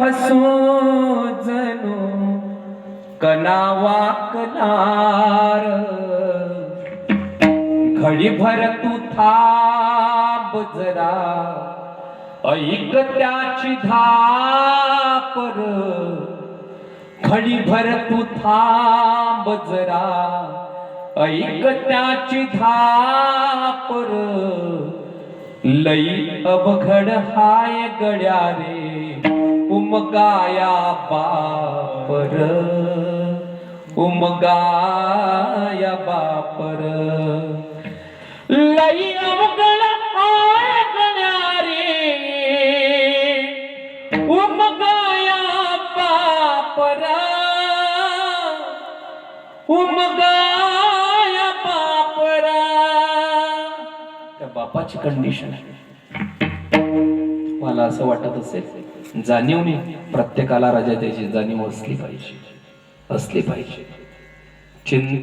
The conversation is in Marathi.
हसो जणू कनावा घडी भर तू थांब जरा ऐक त्याची धापर घडीभर तू थांब जरा ऐक त्याची धापर लई अवघड हाय गड्या रे. उमगाया बापर. उमगाया बापर. लई अवघड हाय गड्या रे उमगाया बापर. उमगाया बापरा. त्या बापाची कंडिशन आहे. मला असं वाटत असेल जाणीवने प्रत्येकाला राजा त्याची जाणीव असली पाहिजे. असली पाहिजे. चिंता